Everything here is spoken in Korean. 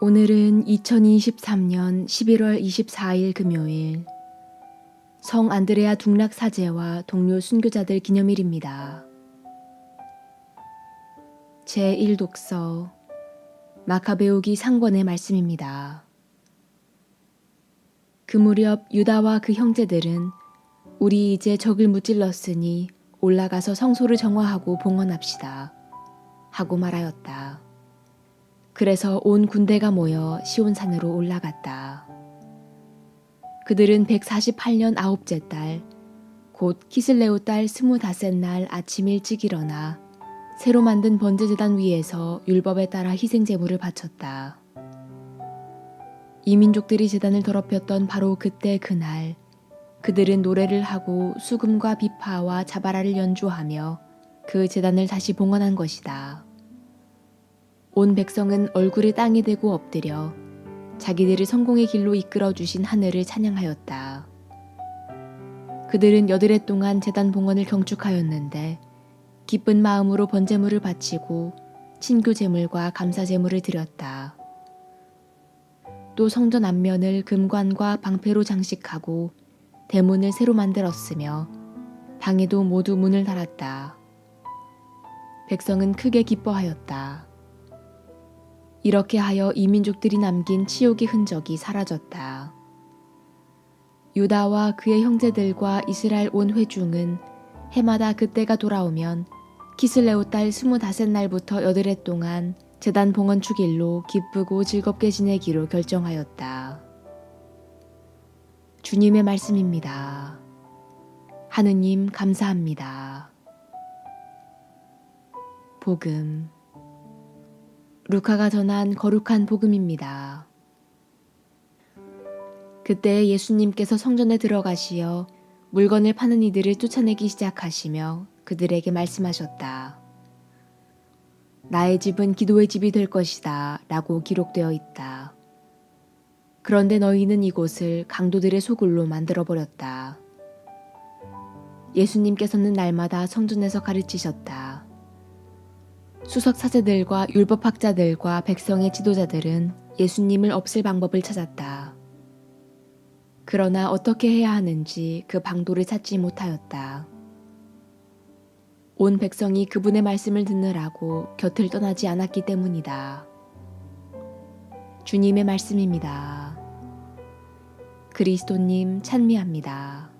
오늘은 2023년 11월 24일 금요일 성 안드레아 둥락 사제와 동료 순교자들 기념일입니다. 제1독서 마카베오기 상권의 말씀입니다. 그 무렵 유다와 그 형제들은 우리 이제 적을 무찔렀으니 올라가서 성소를 정화하고 봉헌합시다. 하고 말하였다. 그래서 온 군대가 모여 시온산으로 올라갔다. 그들은 148년 아홉째 달, 곧 키슬레오 딸 스무다셋 날 아침 일찍 일어나 새로 만든 번제재단 위에서 율법에 따라 희생 제물을 바쳤다. 이 민족들이 재단을 더럽혔던 바로 그때 그날 그들은 노래를 하고 수금과 비파와 자바라를 연주하며 그 재단을 다시 봉헌한 것이다. 온 백성은 얼굴을 땅에 대고 엎드려 자기들을 성공의 길로 이끌어 주신 하늘을 찬양하였다. 그들은 여드레 동안 재단 봉헌을 경축하였는데 기쁜 마음으로 번제물을 바치고 친교 제물과 감사 제물을 드렸다. 또 성전 앞면을 금관과 방패로 장식하고 대문을 새로 만들었으며 방에도 모두 문을 달았다. 백성은 크게 기뻐하였다. 이렇게 하여 이민족들이 남긴 치욕의 흔적이 사라졌다. 유다와 그의 형제들과 이스라엘 온 회중은 해마다 그때가 돌아오면 키슬레오 딸 스무다섯 날부터 여드레 동안 재단 봉헌 축 일로 기쁘고 즐겁게 지내기로 결정하였다. 주님의 말씀입니다. 하느님 감사합니다. 복음 루카가 전한 거룩한 복음입니다. 그때 예수님께서 성전에 들어가시어 물건을 파는 이들을 쫓아내기 시작하시며 그들에게 말씀하셨다. 나의 집은 기도의 집이 될 것이다 라고 기록되어 있다. 그런데 너희는 이곳을 강도들의 소굴로 만들어버렸다. 예수님께서는 날마다 성전에서 가르치셨다. 수석 사제들과 율법학자들과 백성의 지도자들은 예수님을 없앨 방법을 찾았다. 그러나 어떻게 해야 하는지 그 방도를 찾지 못하였다. 온 백성이 그분의 말씀을 듣느라고 곁을 떠나지 않았기 때문이다. 주님의 말씀입니다. 그리스도님 찬미합니다.